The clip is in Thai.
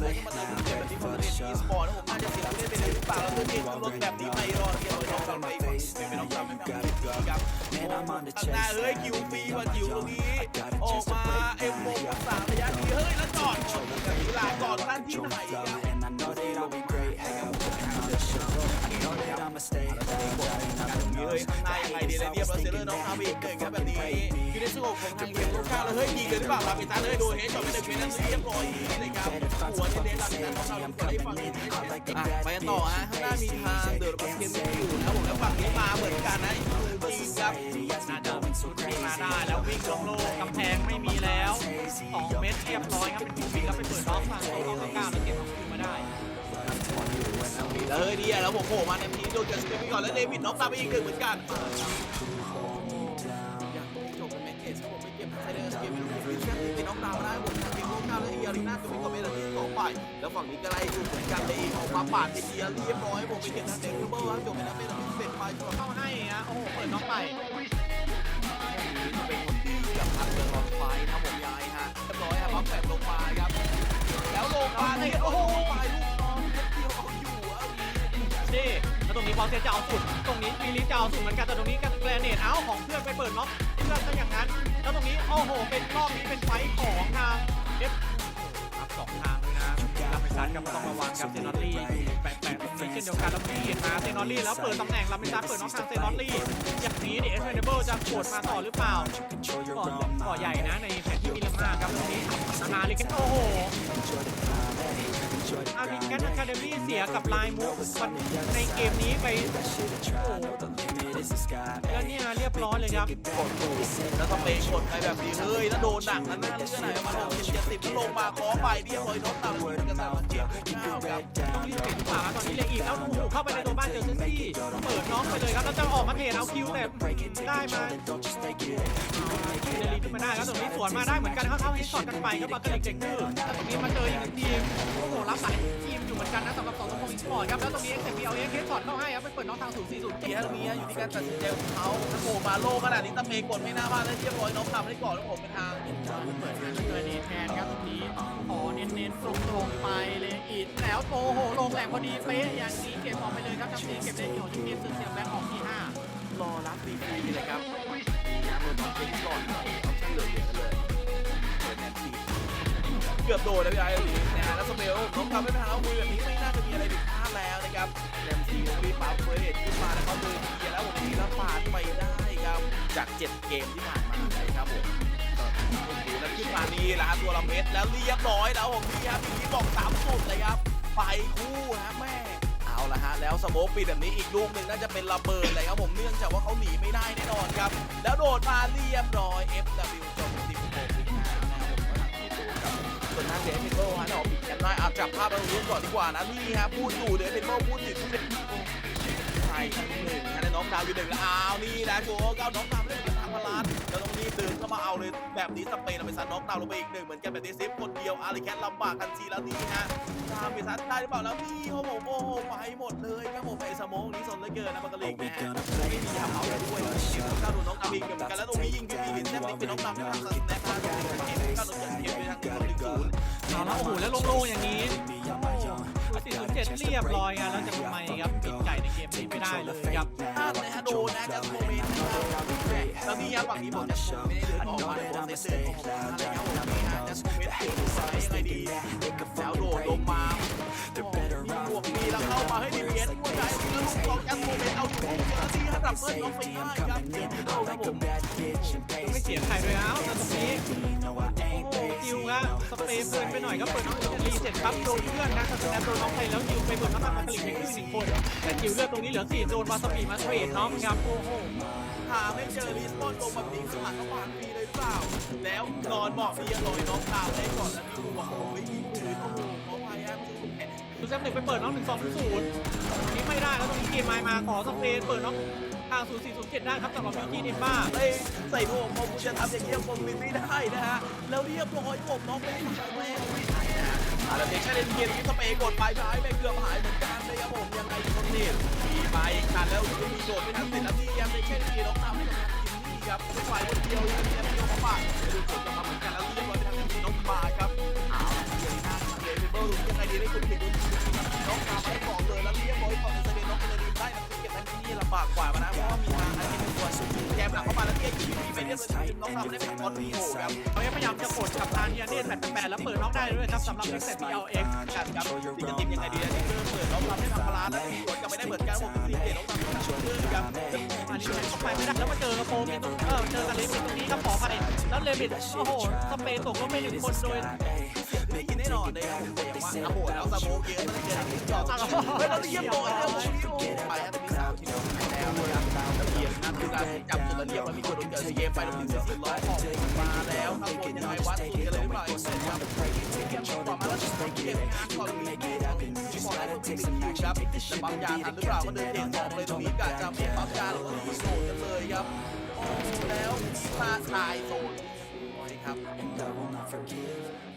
เลยเข้ามาเติมเกมแบบนี้ผมเล่นอีสปอร์ตนะผมน่าจจะเสียผู้เล่นไปเลยหรือเปล่าแล้วเล่นรถแบบนี้ไม่รอดเกมเลยน้องเราไปไม่ต้องทำไม่ต้องทำครับข้างหน้าเฮ้ยคิวฟรีว่าคิวตรงนี้ออกมาเอ็มโฟสามระยะนี้เฮ้ยแล้วจอดแบบนี้ลาจอดท่านที่ไหนเฮ้ยข้างในยังไงดีเลยเรียบร้อยเซเลอร์น้องทำอีกหนึ่งครับแบบนี้อยู่ในสงบของทางเกมลูกค้าแล้วเฮ้ยยิงเลยหรือเปล่าลาปิตาเลยดูเฮ้ยจบไปหนึ่งเมตรนั้นเรียบร้อย ได้ฝั่งนี้อะไปกันต่อฮะข้างหน้ามีทางเดินบัสเกตอยู่นะผมแล้วฝั่งนี้มาเหมือนกันนะจริงครับน่าจะวิ่งมาได้แล้ววิ่งลงโลกกำแพงไม่มีแล้วสองเม็ดเรียบร้อยครับเป็นผู้วิ่งแล้วไปเปิดล็อกฝั่งของน้องก้าวแล้วเก็บของคืนมาได้แล้วเฮ้ยดีอะแล้วผมโผล่มาในทีโดนเกิดสเปนก่อนแล้วเดวิดน็อกตามไปอีกหนึ่งเหมือนกัน แล้วฝั่งนี้ก็ไล่ดูเหมือนกันเลยออกมาปาดเอียเรียบร้อยผมไปเก็บทางเดนเบอร์ครับจบเป็นนักเตะที่เป็นไปจนเข้าให้ฮะโอ้โหเปิดน้องไปเป็นคนดีกับทางเรือรถไฟนะผมยายฮะเรียบร้อยฮะบัฟแบบลงมาครับ แล้วลงมาเนี่ยโอ้โหไปลูกน้องเดียวเอาอยู่อะนี่แล้วตรงนี้บอลเซจะเอาสุด ตรงนี้ฟีลิสจะเอาสุดเหมือนกันแต่ตรงนี้กันแกรเนตเอาของเพื่อนไปเปิดล็อกเพื่อนซะอย่างนั้น แล้วตรงนี้โอ้โหเป็นรอบนี้เป็นไฟของทางเอฟ ลาเมซันก็ต้องระวังกับเซนอตลี่แปะๆตรงนี้เช่นเดียวกันแล้วพี่มาเซนอตลี่แล้วเปิดตำแหน่งลาเมซันเปิดน้องทางเซนอตลี่อย่างนี้เนี่ยเอสเวนเบิลจะกดมาต่อหรือเปล่าก่อนก่อใหญ่นะในแผนที่มีลำนาครับตรงนี้นานาลิกันโอ้โหอาริ grind, กันอะคาเดมี่เสียกับลายมูฟในเกมนี้ไป that shit to try Know the limit is the sky แล้วเนี่ยเรียบร้อยเลยครับกดดูแล้วก็เปย์กดไปแบบนี้เฮ้ยแล้วโดนหนักนั้นนะเรื่องไหนมาลงเจ็ดสิบลงมาขอไปเรียบร้อยน้องตามกระสามันเจ็บเก้าครับต้องรีบเปลี่ยนขวาตอนนี้เลยอีกแล้วโอ้โหเข้าไปในตัวบ้านเจอเซนซี่เปิดน้องไปเลยครับแล้วจะออกมาเทเอาคิวแต่ได้มาเดลีขึ้นมาได้ครับตรงนี้สวนมาได้เหมือนกันเข้าเข้าฮิตช็อตกันไปครับบัคเกอร์เด็กดื้อแล้วตรงนี้มาเจออีกหนึ่งทีมโอ้โหรับหลายทีมอยู่เหมือนกันนะสำหรับสองสมพงศ์อีสปอร์ตครับแล้วตรงนี้เอ็กซ์พีเอาเอ็กซ์เคสอตเข้าให้ครับไปเปิดน้องทางศูนย์สี่ศูนย์เกียร์มีอยู่ที่การตัดสินใจของเขาถ้โผล่มาโลขนาดนี้ตะเมกดไม่น่าพลาดได้เรียบร้อยน้องทำได้ก่อนแล้วผมเป็นทางเปิดมาเจอเนแทนครับตรงนี้ขอเน้นๆตรงๆไปเลยอีกแล้วโอ้โหลงแหลกพอดีเป๊ะอย่างนี้เก็บออกไปเลยครับจำซีเก็บได้เดี่ยวจุดเกมเสียงแบ็คออกที่ห้ารอรับฟรีๆเลยครับน้ำมันต้องเป็นก่อนเอาช่างเหลือเหลือกันเลยเปิดแนทีเกือบโดนแล้วพี่ไอ้หนีนะฮะแล้วสเปลน้องทำไม่ทันแล้วมือแบบนี้ไม่น่าจะมีอะไรผิด แล้วนะครับแนมซีรีปั๊บเฟรดขึ้นมาแล้วเขาเดินเกียร์แล้วผมทีแล้วปาดไปได้ครับ จาก 7 เกมที่ผ่านมานะครับผมแล้วขึ้นมานี่และฮะตัวละเม็ดแล้วเรียบร้อยแล้วผมนี่ครับพี่บอกสามสุดเลยครับไปคู่ฮะแม่เอาละฮะแล้วสโมกปิดแบบนี้อีกลูกหนึ่งน่าจะเป็นระเบิดเลยครับผมเนื่องจากว่าเขาหนีไม่ได้แน่นอนครับ แล้วโดดมาเรียบร้อย FW จบ16วินาทีนะครับผมก็ทำที่สูงครับส่วนทางเดนิโก้ฮะเราปิดกันได้เอา จับภาพเราเรื่องก่อนดีกว่านะนี่ฮะพูดอยู่เดนิโก้พูดถึงเป็นใช่ครับหนึ่งฮะในน้องดาวอยู่หนึ่งแล้วอ้าวนี่นะโก้เก้าน้องดาวเล่นเป็นทางพลานแล้วต้องรีบเดินเข้ามาเอาเลยแบบนี้สเปนเอาไปซันน้องดาวลงไปอีกหนึ่งเหมือนกันแบบนี้ซิฟคนเดียวอาริแคทลำบากกันทีแล้วนี่ฮะตามไปซันได้หรือเปล่าแล้วนี่เขาบอกโอ้โหไปหมดเลยครับผมไอ้สโมองนี้สนเหลือเกินนะมันก็เลยนะฮะไม่มีทำเอาด้วยก้าวดูน้องดาวอีกเหมือนกันแล้วตรงนี้ยิงพี่ลินแซ่บนี่เป็นน้องดาว แล้วโอ้โหแล้วโล่งๆอย่างนี้สี่ศูนย์เจ็ดเรียบร้อยครับแล้วจะทำไมครับปิดไก่ในเกมนี้ไม่ได้เลยครับพลาดเลยฮะโดนนะจัสโมเมนต์นะครับแล้วนี่ครับฝั่งนี้ผมจะไม่ได้เดินออกมาในโปรเซสเดินออกมาอะไรครับผมนี่ฮะจัสโมเมนต์ติดสายยังไงดีแล้วโดดลงมามีบวกมีแล้วเข้ามาให้ดีเพียนหัวใจแล้วลูกของจัสโมเมนต์เอาอยู่แล้วที่ดับเบิลลงไปได้ครับเจ็บเข้าครับผม สเปรย์เพลินไปหน่อยก็เปิดน้องอิตาลีเสร็จครับโดนเพื่อนนะสแนปโดนน้องไทยแล้วคิวไปเปิดน้ำมันมาผลิตให้ขึ้นหนึ่งคนแต่คิวเลือดตรงนี้เหลือสี่โดนวาซาบิมาเทรดน้องครับโอ้โหหาไม่เจอรีสปอนตรงแบบนี้ข้างหลังก็วางฟรีเลยเปล่า แล้วนอนบอกพี่ยังลอยน้องตามได้ก่อนแล้วมีหัวโอ้ยมีปืนโอ้โหขอพายาไม่ใช่แผลดูแซมหนึ่งไปเปิดน้องหนึ่งสองศูนย์นี้ไม่ได้แล้วตรงนี้เกมไมล์มาขอสเปรย์เปิดน้องางศูนย์สี่ศูเจ็ดได้ครับสำหรับมิวกี้เดนบ้าเอ้ใส่ผมผมจะทำอย่างนี้ยผมไม่ได้นะฮะ แล้วเรียบร้อยผมน้องไม่ได้ทำแม่ไม่ได้นะอาราเด็กแค่เลนเกียร์นี้สเปย์กดไปใช้ไปเกือบหายเหมือนกันเลยครับผมยังไงคนนี้มีไปคันแล้วมีโดดไม่ทันเสร็จแล้วนี่ยังเด็กแค่เกียร์น้องทำให้กับทีมนี่ครับไม่ไหวคนเดียวยังมีโยกมาดูกดกลับมาเหมือนกันแล้วเรียบร้อยไปทางทีมน้องมาครับ เลยทีมน้องเราไม่ได้เป็นคอนโทรลครับเขาพยายามจะกดกับทางเนียเน่แปดแปดแล้วเปิดน็อกได้ด้วยครับสำหรับเอ็กเซตพีเอลเอ็กกันครับทีจะทีมยังไงดีอันนี้เริ่มเปิดน้องเราให้ทำพลาแล้วสวนกลับไปได้เหมือนกันผมทีเด็ดน้องเราช่วยเพื่อนครับอันนี้แทงเข้าไปไม่ได้แล้วมาเจอกระโปรงนี่ตรงเออเจอกับเลมิดตรงนี้ครับขอไปแล้วเลมิดโอ้โหสเปนตกลงไปหนึ่งคนโดยได้ยินแน่นอนเลยครับแต่ว่าโอ้โหแล้วสโมกเยอะมันเกิดจอดตั้งเฮ้ยเราเรียบร้อยแล้วไปครับ แล้วต้องเป็นคิวครับจะปั๊มยาทันหรือเปล่าก็เดินเทสองเลยตรงนี้กะจะไม่ปั๊มยาหรือว่าโซนกันเลยครับโอ้แล้วพาชายโซนครับ And I will not forgive